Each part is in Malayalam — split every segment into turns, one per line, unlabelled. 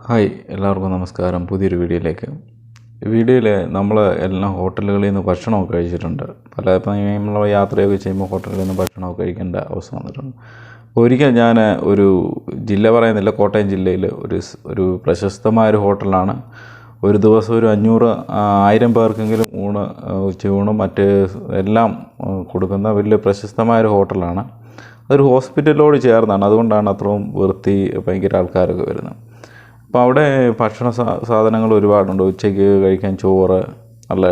ഹായ് എല്ലാവർക്കും നമസ്കാരം. പുതിയൊരു വീഡിയോയിലേക്ക്. വീഡിയോയിൽ നമ്മൾ എല്ലാ ഹോട്ടലുകളിൽ നിന്ന് ഭക്ഷണമൊക്കെ കഴിച്ചിട്ടുണ്ട്. പല നമ്മൾ യാത്രയൊക്കെ ചെയ്യുമ്പോൾ ഹോട്ടലിൽ നിന്ന് ഭക്ഷണമൊക്കെ കഴിക്കേണ്ട അവസ്ഥ വന്നിട്ടുണ്ട്. ഒരിക്കൽ ഞാൻ ഒരു ജില്ല പറയുന്നില്ല കോട്ടയം ജില്ലയിൽ ഒരു ഒരു പ്രശസ്തമായ ഒരു ഹോട്ടലാണ്. ഒരു ദിവസം ഒരു അഞ്ഞൂറ് ആയിരം പേർക്കെങ്കിലും ഊണ് ഉച്ചയൂണും മറ്റ് എല്ലാം കൊടുക്കുന്ന വലിയ പ്രശസ്തമായ ഒരു ഹോട്ടലാണ്. അതൊരു ഹോസ്പിറ്റലിനോട് ചേർന്നാണ്. അതുകൊണ്ടാണ് അത്രയും വൃത്തി ഭയങ്കര ആൾക്കാരൊക്കെ വരുന്നത്. അപ്പോൾ അവിടെ ഭക്ഷണ സാധനങ്ങൾ ഒരുപാടുണ്ട്. ഉച്ചയ്ക്ക് കഴിക്കാൻ ചോറ് നല്ല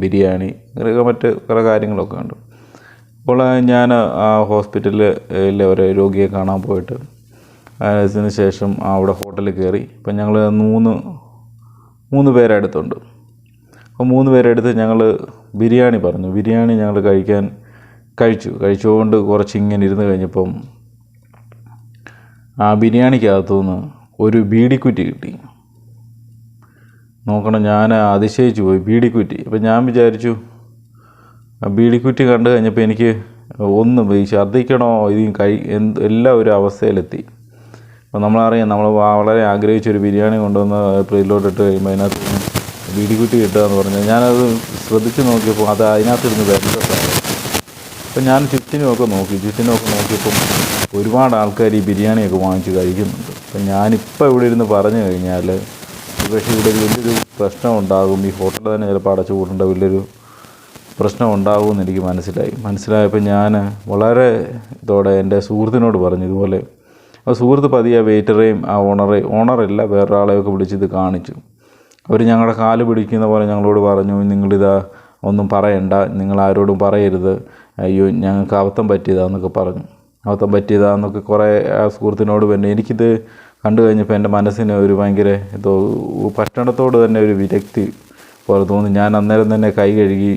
ബിരിയാണി അങ്ങനെയൊക്കെ മറ്റ് കുറേ കാര്യങ്ങളൊക്കെ ഉണ്ട് അപ്പോൾ ഞാൻ ആ ഹോസ്പിറ്റലിൽ ഒരു രോഗിയെ കാണാൻ പോയിട്ട് അതിന് ശേഷം അവിടെ ഹോട്ടലിൽ കയറി. ഇപ്പം ഞങ്ങൾ മൂന്ന് മൂന്ന് പേരെടുത്തുണ്ട് അപ്പോൾ മൂന്ന് പേരെടുത്ത് ഞങ്ങൾ ബിരിയാണി പറഞ്ഞു. ബിരിയാണി ഞങ്ങൾ കഴിക്കാൻ കഴിച്ചു. കഴിച്ചുകൊണ്ട് കുറച്ച് ഇങ്ങനെ ഇരുന്ന് കഴിഞ്ഞപ്പം ആ ബിരിയാണിക്കകത്തുനിന്ന് ഒരു ബീഡിക്കുറ്റി കിട്ടി. നോക്കണം ഞാൻ അതിശയിച്ചു പോയി ബീഡിക്കുറ്റി. അപ്പം ഞാൻ വിചാരിച്ചു ബീഡിക്കുറ്റി കണ്ടു കഴിഞ്ഞപ്പോൾ എനിക്ക് ഒന്നും ഈ ഛർദ്ദിക്കണോ ഇത് കഴി എന്ത് എല്ലാം ഒരു അവസ്ഥയിലെത്തി. അപ്പോൾ നമ്മളറിയാം നമ്മൾ വളരെ ആഗ്രഹിച്ചൊരു ബിരിയാണി കൊണ്ടുവന്ന് പ്ലേറ്റിലോട്ടിട്ട് കഴിയുമ്പോൾ അതിനകത്ത് ബീഡിക്കുറ്റി കിട്ടുക എന്ന് പറഞ്ഞാൽ ഞാനത് ശ്രദ്ധിച്ച് നോക്കിയപ്പോൾ അത് അതിനകത്തിരുന്ന് വരുന്നതാണ് അപ്പം ഞാൻ ചുറ്റിനുമൊക്കെ നോക്കി ചുറ്റിനുമൊക്കെ നോക്കിയപ്പം ഒരുപാട് ആൾക്കാർ ഈ ബിരിയാണിയൊക്കെ വാങ്ങിച്ച് കഴിക്കുന്നുണ്ട്. അപ്പം ഞാനിപ്പോൾ ഇവിടെ ഇരുന്ന് പറഞ്ഞു കഴിഞ്ഞാൽ പക്ഷേ ഇവിടെ ഒരു വലിയൊരു പ്രശ്നം ഉണ്ടാകും. ഈ ഹോട്ടൽ തന്നെ ചിലപ്പോൾ അടച്ചു കൂട്ടേണ്ട വലിയൊരു പ്രശ്നം ഉണ്ടാകുമെന്ന് എനിക്ക് മനസ്സിലായി. മനസ്സിലായപ്പോൾ ഞാൻ വളരെ ഇതോടെ എന്റെ സുഹൃത്തിനോട് പറഞ്ഞു ഇതുപോലെ അപ്പോൾ സുഹൃത്ത് പതിയെ വെയിറ്ററേയും ആ ഓണറെ ഓണറല്ല വേറൊരാളെയൊക്കെ വിളിച്ച് ഇത് കാണിച്ചു. അവർ ഞങ്ങളുടെ കാൽ പിടിക്കുന്ന പോലെ ഞങ്ങളോട് പറഞ്ഞു നിങ്ങളിതാ ഒന്നും പറയണ്ട നിങ്ങൾ ആരോടും പറയരുത്. അയ്യോ ഞങ്ങൾക്ക് അബദ്ധം പറ്റിയതാന്നൊക്കെ പറഞ്ഞു. അബദ്ധം പറ്റിയതാന്നൊക്കെ കുറേ ആ സുഹൃത്തിനോട് പിന്നെ എനിക്കിത് കണ്ടു കഴിഞ്ഞപ്പോൾ എന്റെ മനസ്സിന് ഒരു ഭയങ്കര എന്തോ പട്ടണത്തോട് തന്നെ ഒരു വിരക്തി പോലെ തോന്നി. ഞാൻ അന്നേരം തന്നെ കൈ കഴുകി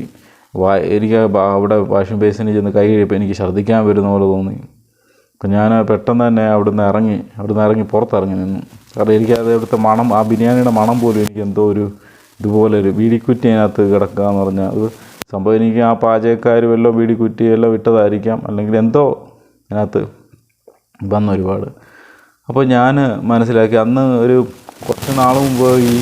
വാ എനിക്ക് അവിടെ വാഷിംഗ് ബേസിനിൽ ചെന്ന് കൈ കഴിയപ്പോൾ എനിക്ക് ഛർദ്ദിക്കാൻ വരുന്ന പോലെ തോന്നി. അപ്പം ഞാൻ പെട്ടെന്ന് തന്നെ അവിടുന്ന് ഇറങ്ങി അവിടുന്ന് ഇറങ്ങി പുറത്തിറങ്ങി നിന്നു. കാരണം എനിക്ക് അത് മണം ആ ബിരിയാണിയുടെ മണം പോലും എനിക്ക് എന്തോ ഒരു ഇതുപോലെ ഒരു വീടിക്കുറ്റി അതിനകത്ത് കിടക്കുക എന്ന് പറഞ്ഞാൽ അത് സംഭവം എനിക്ക് ആ പാചകക്കാർ വല്ലതും വീടിക്കുറ്റി എല്ലാം ഇട്ടതായിരിക്കാം. അല്ലെങ്കിൽ എന്തോ അതിനകത്ത് വന്നു ഒരുപാട് അപ്പോൾ ഞാൻ മനസ്സിലാക്കി അന്ന് ഒരു കുറച്ച് നാൾ മുമ്പ് ഈ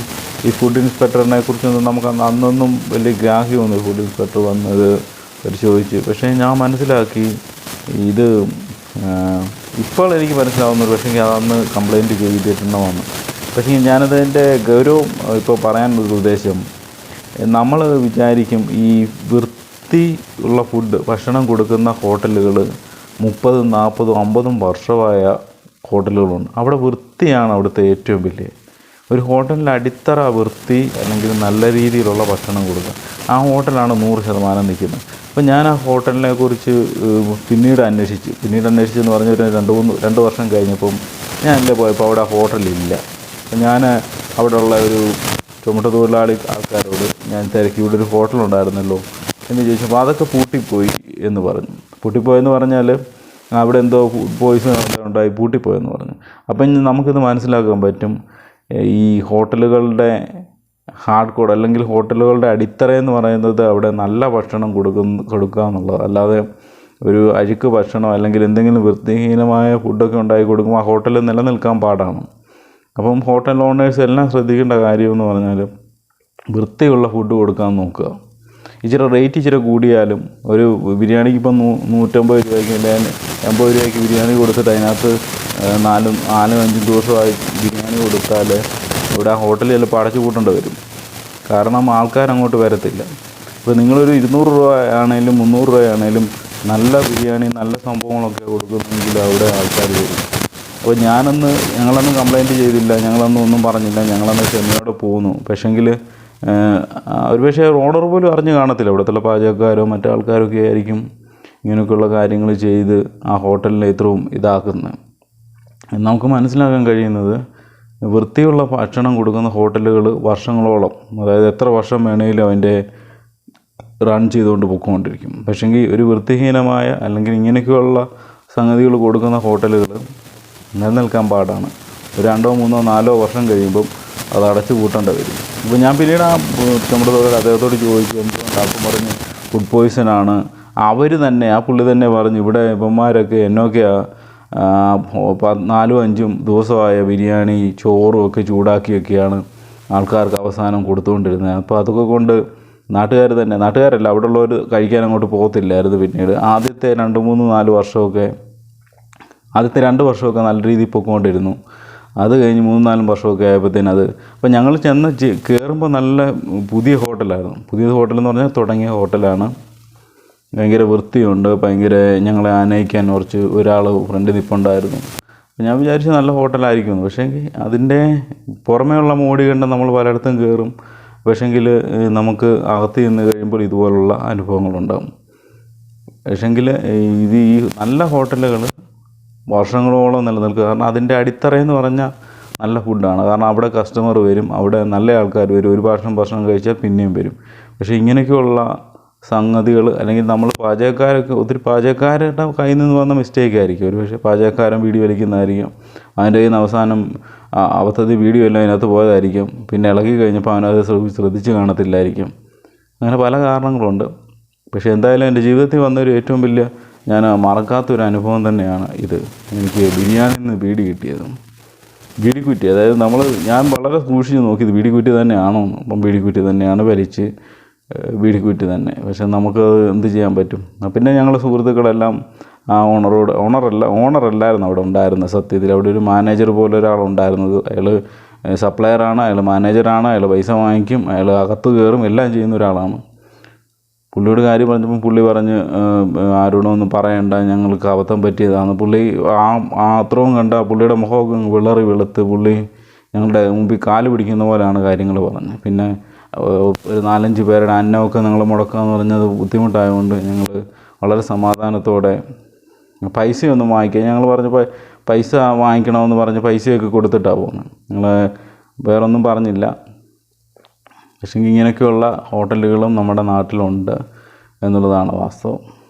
ഈ ഫുഡ് ഇൻസ്പെക്ടറിനെ കുറിച്ചൊന്നും നമുക്ക് അന്ന് അന്നൊന്നും വലിയ ഗ്രാഹ്യമൊന്നും ഫുഡ് ഇൻസ്പെക്ടർ വന്നത് പരിശോധിച്ച്. പക്ഷേ ഞാൻ മനസ്സിലാക്കി ഇത് ഇപ്പോൾ എനിക്ക് മനസ്സിലാവുന്നു പക്ഷേ എനിക്ക് അന്ന് കംപ്ലൈന്റ് ചെയ്തിട്ടുണ്ടെന്ന് പക്ഷേ ഞാനതിന്റെ ഗൗരവം ഇപ്പോൾ പറയാനുള്ള ഉദ്ദേശം നമ്മൾ വിചാരിക്കും ഈ വൃത്തി ഉള്ള ഫുഡ് ഭക്ഷണം കൊടുക്കുന്ന ഹോട്ടലുകൾ മുപ്പതും നാൽപ്പതും അമ്പതും വർഷമായ ഹോട്ടലുകളുണ്ട്. അവിടെ വൃത്തിയാണ് അവിടുത്തെ ഏറ്റവും വലിയ. ഒരു ഹോട്ടലിന്റെ അടിത്തറ വൃത്തി അല്ലെങ്കിൽ നല്ല രീതിയിലുള്ള ഭക്ഷണം കൊടുക്കുക. ആ ഹോട്ടലാണ് നൂറ് ശതമാനം നിൽക്കുന്നത്. അപ്പോൾ ഞാൻ ആ ഹോട്ടലിനെ കുറിച്ച് പിന്നീട് അന്വേഷിച്ചു. പിന്നീട് അന്വേഷിച്ചെന്ന് പറഞ്ഞ ഒരു രണ്ട് മൂന്ന് രണ്ട് വർഷം കഴിഞ്ഞപ്പം ഞാൻ എന്റെ പോയപ്പോൾ അവിടെ ഹോട്ടലില്ല. അപ്പം ഞാൻ അവിടെയുള്ള ഒരു ചുമട്ട് തൊഴിലാളി ആൾക്കാരോട് ഞാൻ തിരക്കി ഇവിടെ ഒരു ഹോട്ടലുണ്ടായിരുന്നല്ലോ എന്ന് ചോദിച്ചപ്പോൾ അതൊക്കെ പൂട്ടിപ്പോയി എന്ന് പറഞ്ഞു. പൂട്ടിപ്പോയെന്ന് പറഞ്ഞാൽ അവിടെ എന്തോ പോയിസൺ ഉണ്ടായി പൂട്ടിപ്പോയെന്ന് പറഞ്ഞു. അപ്പം ഇനി നമുക്കിത് മനസ്സിലാക്കാൻ പറ്റും. ഈ ഹോട്ടലുകളുടെ ഹാർഡ് കോഡ് അല്ലെങ്കിൽ ഹോട്ടലുകളുടെ അടിത്തറ എന്ന് പറയുന്നത് അവിടെ നല്ല ഭക്ഷണം കൊടുക്കുന്ന കൊടുക്കുക എന്നുള്ളത്. അല്ലാതെ ഒരു അഴുക്ക് ഭക്ഷണം അല്ലെങ്കിൽ എന്തെങ്കിലും വൃത്തിഹീനമായ ഫുഡൊക്കെ ഉണ്ടാക്കി കൊടുക്കുമ്പോൾ ആ ഹോട്ടൽ നിലനിൽക്കാൻ പാടാണ്. അപ്പം ഹോട്ടൽ ഓണേഴ്സ് എല്ലാം ശ്രദ്ധിക്കേണ്ട കാര്യമെന്ന് പറഞ്ഞാൽ വൃത്തിയുള്ള ഫുഡ് കൊടുക്കാൻ നോക്കുക. ഇച്ചിരി റേറ്റ് ഇച്ചിരി കൂടിയാലും ഒരു ബിരിയാണിക്ക് ഇപ്പം നൂ നൂറ്റമ്പത് രൂപയ്ക്ക് അല്ലെങ്കിൽ എൺപത് രൂപയ്ക്ക് ബിരിയാണി കൊടുത്തിട്ട് അതിനകത്ത് നാലും നാലും അഞ്ചും ദിവസമായി ബിരിയാണി കൊടുത്താൽ ഇവിടെ ഹോട്ടലിൽ ചിലപ്പോൾ അടച്ചു കൂട്ടേണ്ടി വരും. കാരണം ആൾക്കാർ അങ്ങോട്ട് വരത്തില്ല. ഇപ്പോൾ നിങ്ങളൊരു ഇരുന്നൂറ് രൂപ ആണെങ്കിലും മുന്നൂറ് രൂപ ആണെങ്കിലും നല്ല ബിരിയാണി നല്ല സംഭവങ്ങളൊക്കെ കൊടുക്കുന്നെങ്കിൽ അവിടെ ആൾക്കാർ വരും. അപ്പോൾ ഞാനന്ന് ഞങ്ങളൊന്നും കംപ്ലൈന്റ് ചെയ്തില്ല ഞങ്ങളൊന്നും ഒന്നും പറഞ്ഞില്ല ഞങ്ങളന്ന് ക്ഷമയോടെ പോന്നു. പക്ഷേങ്കിൽ ഒരു പക്ഷേ ഓർഡർ പോലും അറിഞ്ഞു കാണത്തില്ല. ഇവിടുത്തെ പാചകക്കാരോ മറ്റു ആൾക്കാരോ ഒക്കെ ആയിരിക്കും ഇങ്ങനെയൊക്കെയുള്ള കാര്യങ്ങൾ ചെയ്ത് ആ ഹോട്ടലിനെ ഇത്രയും ഇതാക്കുന്നത്. നമുക്ക് മനസ്സിലാക്കാൻ കഴിയുന്നത് വൃത്തിയുള്ള ഭക്ഷണം കൊടുക്കുന്ന ഹോട്ടലുകൾ വർഷങ്ങളോളം അതായത് എത്ര വർഷം വേണമെങ്കിലും അതിന്റെ റൺ ചെയ്തുകൊണ്ട് പൊക്കോണ്ടിരിക്കും. പക്ഷേങ്കിൽ ഒരു വൃത്തിഹീനമായ അല്ലെങ്കിൽ ഇങ്ങനെയൊക്കെയുള്ള സംഗതികൾ കൊടുക്കുന്ന ഹോട്ടലുകൾ നിലനിൽക്കാൻ പാടാണ്. രണ്ടോ മൂന്നോ നാലോ വർഷം കഴിയുമ്പം അത് അടച്ചു കൂട്ടേണ്ട വരും. ഇപ്പോൾ ഞാൻ പിന്നീട് ആ നമ്മുടെ അദ്ദേഹത്തോട് ചോദിച്ചു എന്തുകൊണ്ട് അപ്പം പറഞ്ഞ് ഫുഡ് പോയ്സൺ ആണ്. അവർ തന്നെ ആ പുള്ളി തന്നെ പറഞ്ഞു ഇവിടെ ഇപ്പന്മാരൊക്കെ എന്നൊക്കെയാണ് നാലും അഞ്ചും ദിവസമായ ബിരിയാണി ചോറും ഒക്കെ ചൂടാക്കിയൊക്കെയാണ് ആൾക്കാർക്ക് അവസാനം കൊടുത്തുകൊണ്ടിരുന്നത്. അപ്പോൾ അതൊക്കെ കൊണ്ട് നാട്ടുകാർ തന്നെ നാട്ടുകാരല്ല അവിടെ ഉള്ളവർ കഴിക്കാൻ അങ്ങോട്ട് പോകത്തില്ലായിരുന്നു പിന്നീട്. ആദ്യത്തെ രണ്ട് മൂന്ന് നാല് വർഷമൊക്കെ ആദ്യത്തെ രണ്ട് വർഷമൊക്കെ നല്ല രീതിയിൽ പൊക്കോണ്ടിരുന്നു. അത് കഴിഞ്ഞ് മൂന്ന് നാലും വർഷമൊക്കെ ആയപ്പോഴത്തേനും അത് അപ്പോൾ ഞങ്ങൾ ചെന്ന് കയറുമ്പോൾ നല്ല പുതിയ ഹോട്ടലായിരുന്നു. പുതിയ ഹോട്ടൽ എന്ന് പറഞ്ഞാൽ തുടങ്ങിയ ഹോട്ടലാണ്. ഭയങ്കര വൃത്തിയുണ്ട്. ഭയങ്കര ഞങ്ങളെ ആനയിക്കാൻ കുറച്ച് ഒരാൾ ഫ്രണ്ട് നിൽപ്പുണ്ടായിരുന്നു ഞാൻ വിചാരിച്ചു നല്ല ഹോട്ടലായിരിക്കും പക്ഷേ അതിന്റെ പുറമേയുള്ള മോടി കണ്ട് നമ്മൾ പലയിടത്തും കയറും പക്ഷേങ്കിൽ നമുക്ക് അകത്ത് ചെന്ന് കഴിയുമ്പോൾ ഇതുപോലുള്ള അനുഭവങ്ങളുണ്ടാകും പക്ഷേങ്കിൽ ഇത് ഈ നല്ല ഹോട്ടലുകൾ വർഷങ്ങളോളം നിലനിൽക്കുക. കാരണം അതിന്റെ അടിത്തറയെന്ന് പറഞ്ഞാൽ നല്ല ഫുഡാണ് കാരണം അവിടെ കസ്റ്റമർ വരും അവിടെ നല്ല ആൾക്കാർ വരും ഒരു ഭക്ഷണം ഭക്ഷണം കഴിച്ചാൽ പിന്നെയും വരും. പക്ഷേ ഇങ്ങനെയൊക്കെയുള്ള സംഗതികൾ അല്ലെങ്കിൽ നമ്മൾ പാചകക്കാരൊക്കെ ഒത്തിരി പാചകക്കാരുടെ കയ്യിൽ നിന്ന് വന്ന മിസ്റ്റേക്ക് ആയിരിക്കും. ഒരു പക്ഷേ പാചകക്കാരൻ വീഡിയോ വലിക്കുന്നതായിരിക്കും. അതിന്റെ കയ്യിൽ നിന്ന് അവസാനം അവസ്ഥ വീഡിയോ എല്ലാം അതിനകത്ത് പോയതായിരിക്കും. പിന്നെ ഇളകി കഴിഞ്ഞപ്പോൾ അവനത് ശ്രദ്ധി- ശ്രദ്ധിച്ച് കാണത്തില്ലായിരിക്കും. അങ്ങനെ പല കാരണങ്ങളുണ്ട്. പക്ഷേ എന്തായാലും എന്റെ ജീവിതത്തിൽ വന്നൊരു ഏറ്റവും വലിയ ഞാൻ മറക്കാത്തൊരു അനുഭവം തന്നെയാണ് ഇത്. എനിക്ക് ബിരിയാണിയിൽ നിന്ന് ബീഡി കിട്ടിയത്. ബീഡിക്കുറ്റി അതായത് നമ്മൾ ഞാൻ വളരെ സൂക്ഷിച്ച് നോക്കി ഇത് ബീഡിക്കുറ്റി തന്നെയാണോ. അപ്പം ബീഡിക്കുറ്റി തന്നെയാണ് വലിച്ച് ബീഡിക്കുറ്റി തന്നെ. പക്ഷെ നമുക്ക് എന്ത് ചെയ്യാൻ പറ്റും? പിന്നെ ഞങ്ങളുടെ സുഹൃത്തുക്കളെല്ലാം ആ ഓണറോട് ഓണറല്ല ഓണറല്ലായിരുന്നു അവിടെ ഉണ്ടായിരുന്നത് സത്യത്തിൽ. അവിടെ ഒരു മാനേജർ പോലെ ഒരാളുണ്ടായിരുന്നത്. അയാൾ സപ്ലയറാണ് അയാൾ മാനേജറാണ് അയാൾ പൈസ വാങ്ങിക്കും അയാൾ അകത്ത് കയറും എല്ലാം ചെയ്യുന്ന ഒരാളാണ്. പുള്ളിയോട് കാര്യം പറഞ്ഞപ്പം പുള്ളി പറഞ്ഞ് ആരോടൊന്നും പറയണ്ട ഞങ്ങൾക്ക് അബദ്ധം പറ്റിയതാണ് പുള്ളി ആ ആ അത്രയും കണ്ട പുള്ളിയുടെ മുഖമൊക്കെ വിളറി വെളുത്ത് പുള്ളി ഞങ്ങളുടെ മുമ്പിൽ കാൽ പിടിക്കുന്ന പോലെയാണ് കാര്യങ്ങൾ പറഞ്ഞത്. പിന്നെ ഒരു നാലഞ്ച് പേരുടെ അന്നമൊക്കെ നിങ്ങൾ മുടക്കാന്ന് പറഞ്ഞത് ബുദ്ധിമുട്ടായതുകൊണ്ട് ഞങ്ങൾ വളരെ സമാധാനത്തോടെ പൈസയൊന്നും വാങ്ങിക്കുക ഞങ്ങൾ പറഞ്ഞപ്പോൾ പൈസ വാങ്ങിക്കണമെന്ന് പറഞ്ഞ് പൈസയൊക്കെ കൊടുത്തിട്ടാണ് പോകുന്നത്. ഞങ്ങൾ വേറൊന്നും പറഞ്ഞില്ല. പക്ഷേ ഇങ്ങനെയൊക്കെയുള്ള ഹോട്ടലുകളും നമ്മുടെ നാട്ടിലുണ്ട് എന്നുള്ളതാണ് വാസ്തവം.